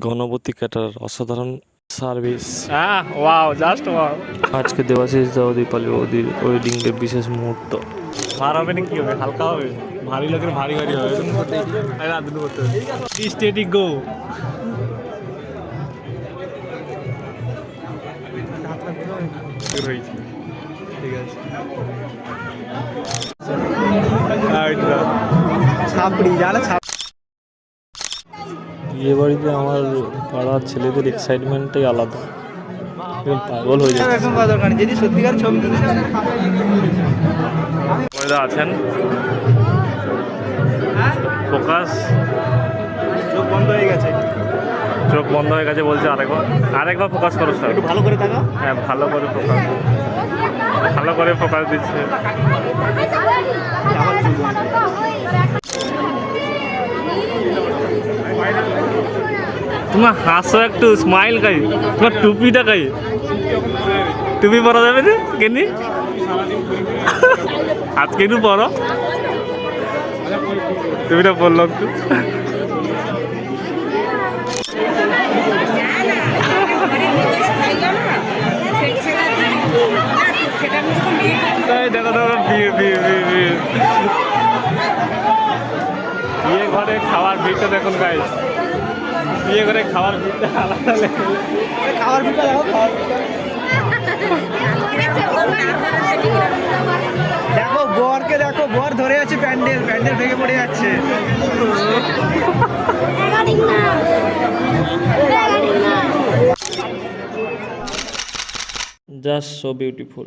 Ganapati caterer অসাধারণ service. Wow just wow আজকে দেবাশিস দাও দীপালি ওদির ওয়েডিং এর বিশেষ মুহূর্ত। ভার হবে না কি হবে? হালকা হবে। ভারী লোকের ভারী ভারী হবে। আরে রাত করতে স্টেডি গো ঠিক আছে। ছাপড়ি জানা ছাপ বিয়ে বাড়িতে আমার পাড়ার ছেলেদের এক্সাইটমেন্টটাই আলাদা। একদম পাগল হয়ে যাচ্ছে। এখন কথা দরকার যদি সত্যিকার ছবি আছেন? ফোকাস চোখ বন্ধ হয়ে গেছে। চোখ বন্ধ হয়ে গেছে বলছে আরেকবার। আরেকবার ফোকাস করো স্যার। একটু ভালো করে থাকা হ্যাঁ ভালো করে ফোকাস ভালো করে ফোকাস দিচ্ছে। তোমার হাসো একটু স্মাইল খাই তোমার টুপিটা কাই? টুপি পরা যাবে না কেনি আজকে একটু পরো। টুপিটা পরলো একটু। দেখো দেখো বিয়ে বিয়ে বিয়ে বিয়ে ঘরে খাওয়ার ভিড়টা দেখুন গাই বিয়ে ঘরে খাওয়ার ভিড়টা আলাদা লেভেল খাওয়ার ভিতরে দেখো খাওয়ার ভিতরে। দেখো বরকে দেখো বর ধরে আছে প্যান্ডেল প্যান্ডেল ভেঙে পড়ে যাচ্ছে। Just so beautiful